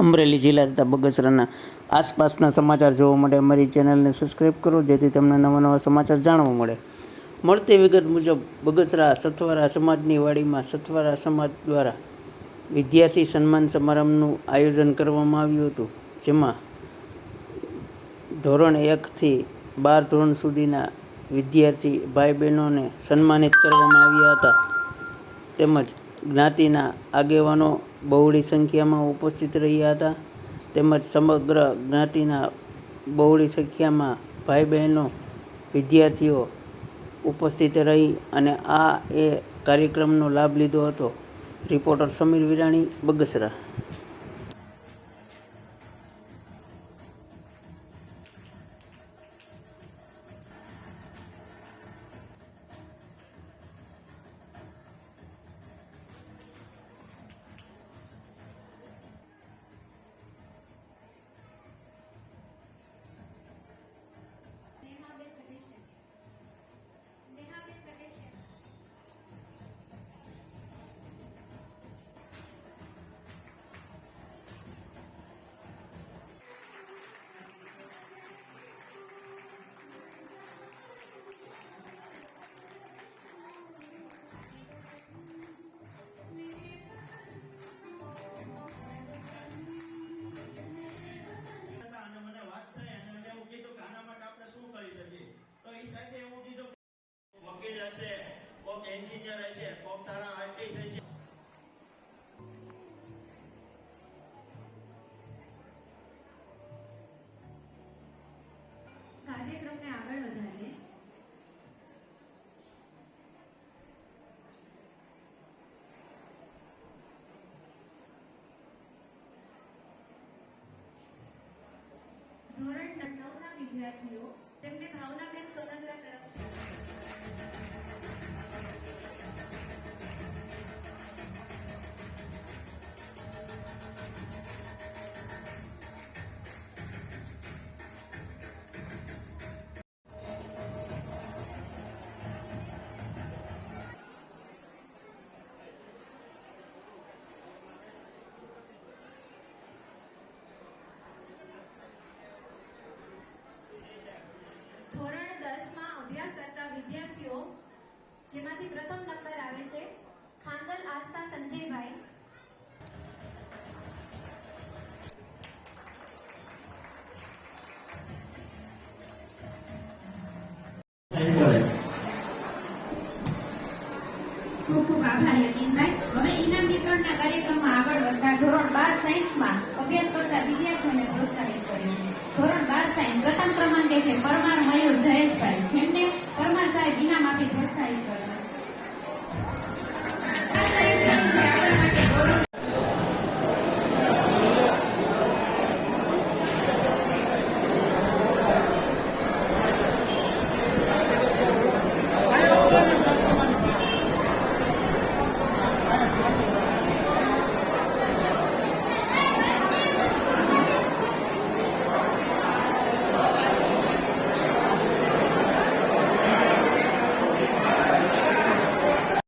અમરેલી જિલ્લા તથા બગસરાના આસપાસના સમાચાર જોવા માટે અમારી ચેનલને સબસ્ક્રાઈબ કરો, જેથી તમને નવા નવા સમાચાર જાણવા મળે. મળતી વિગત મુજબ, બગસરા સથવારા સમાજની વાડીમાં સથવારા સમાજ દ્વારા વિદ્યાર્થી સન્માન સમારંભનું આયોજન કરવામાં આવ્યું હતું, જેમાં ધોરણ એકથી બાર ધોરણ સુધીના વિદ્યાર્થી ભાઈ બહેનોને સન્માનિત કરવામાં આવ્યા હતા. તેમજ જ્ઞાતિના આગેવાનો બહોળી સંખ્યામાં ઉપસ્થિત રહ્યા હતા. તેમજ સમગ્ર જ્ઞાતિના બહોળી સંખ્યામાં ભાઈ બહેનો, વિદ્યાર્થીઓ ઉપસ્થિત રહી અને આ એ કાર્યક્રમનો લાભ લીધો હતો. રિપોર્ટર સમીર વિરાણી, બગસરા. હશે કોક એન્જિનિયર હશે કોક સારા આર્ટિસ્ટ હશે કાર્યક્રમને આગળ વધારીએ ધોરણ નવના વિદ્યાર્થીઓ તેમને ભાવનાબેન સોનગરા તરફથી. જેમાંથી પ્રથમ નંબર આવે છે ખાંદલ આસ્થા સંજયભાઈ. ખૂબ આભાર યતીનભાઈ. હવે ઇનામ વિતરણના કાર્યક્રમમાં આગળ વધતા ધોરણ બાર સાયન્સમાં અભ્યાસ કરતા વિદ્યાર્થીઓને પ્રોત્સાહિત કરીશું. ધોરણ બાર સાયન્સ પ્રથમ ક્રમાંકે છે પરમાર મયુર જયેશભાઈ.